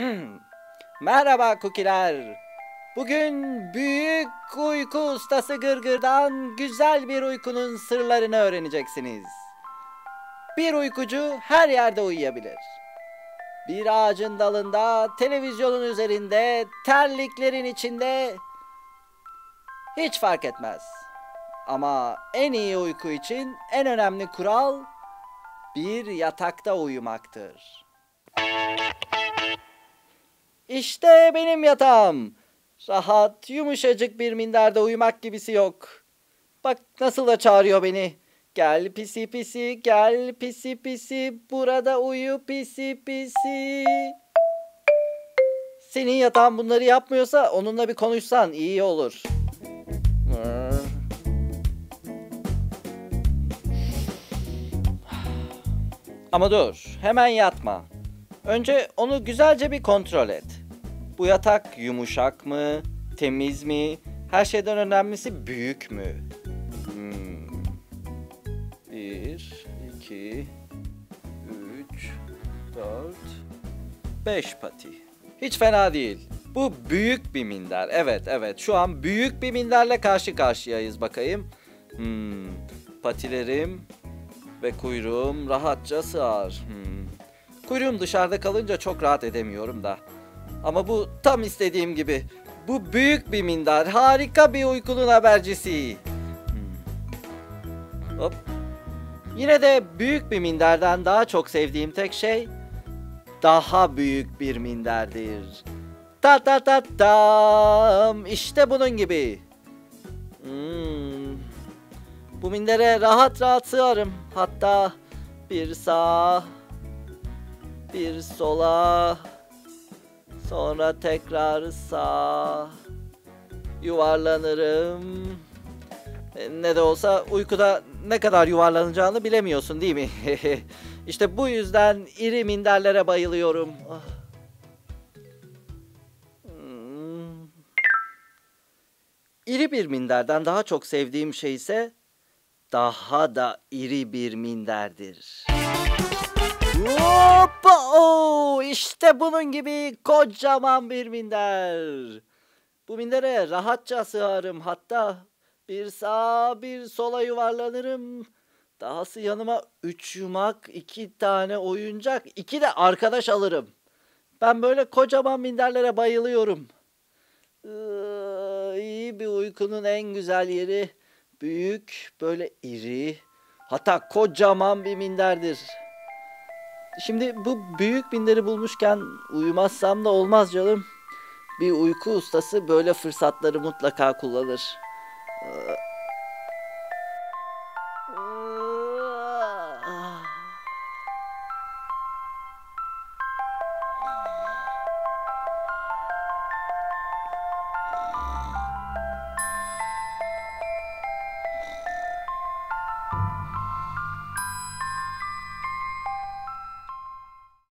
Merhaba kukiler. Bugün büyük uyku ustası Gırgır'dan güzel bir uykunun sırlarını öğreneceksiniz. Bir uykucu her yerde uyuyabilir. Bir ağacın dalında, televizyonun üzerinde, terliklerin içinde hiç fark etmez. Ama en iyi uyku için en önemli kural bir yatakta uyumaktır. İşte benim yatağım. Rahat, yumuşacık bir minderde uyumak gibisi yok. Bak nasıl da çağırıyor beni. Gel pisi pisi, gel pisi pisi, burada uyu pisi pisi. Senin yatağın bunları yapmıyorsa onunla bir konuşsan iyi olur. Ama dur, hemen yatma. Önce onu güzelce bir kontrol et. Bu yatak yumuşak mı, temiz mi, her şeyden önemlisi büyük mü? Hmm. Bir, iki, üç, dört, beş pati. Hiç fena değil. Bu büyük bir minder. Evet, evet. Şu an büyük bir minderle karşı karşıyayız bakayım. Hmm. Patilerim ve kuyruğum rahatça sığar. Hmm. Kuyruğum dışarıda kalınca çok rahat edemiyorum da. Ama bu tam istediğim gibi. Bu büyük bir minder. Harika bir uykunun habercisi. Hmm. Hop. Yine de büyük bir minderden daha çok sevdiğim tek şey daha büyük bir minderdir. Ta ta ta tam. İşte bunun gibi. Hmm. Bu mindere rahat rahat sığarım. Hatta bir sağa, bir sola, sonra tekrar sağa yuvarlanırım. E, Ne de olsa uykuda ne kadar yuvarlanacağını bilemiyorsun değil mi? işte bu yüzden iri minderlere bayılıyorum. Ah. Hmm. İri bir minderden daha çok sevdiğim şey ise daha da iri bir minderdir. Hoppa! Oo, işte bunun gibi kocaman bir minder. Bu mindere rahatça sığarım. Hatta bir sağa bir sola yuvarlanırım. Dahası yanıma üç yumak, iki tane oyuncak, iki de arkadaş alırım. Ben böyle kocaman minderlere bayılıyorum. Iıı, iyi bir uykunun en güzel yeri büyük, böyle iri, hatta kocaman bir minderdir. Şimdi bu büyük minderi bulmuşken uyumazsam da olmaz canım. Bir uyku ustası böyle fırsatları mutlaka kullanır. Ee,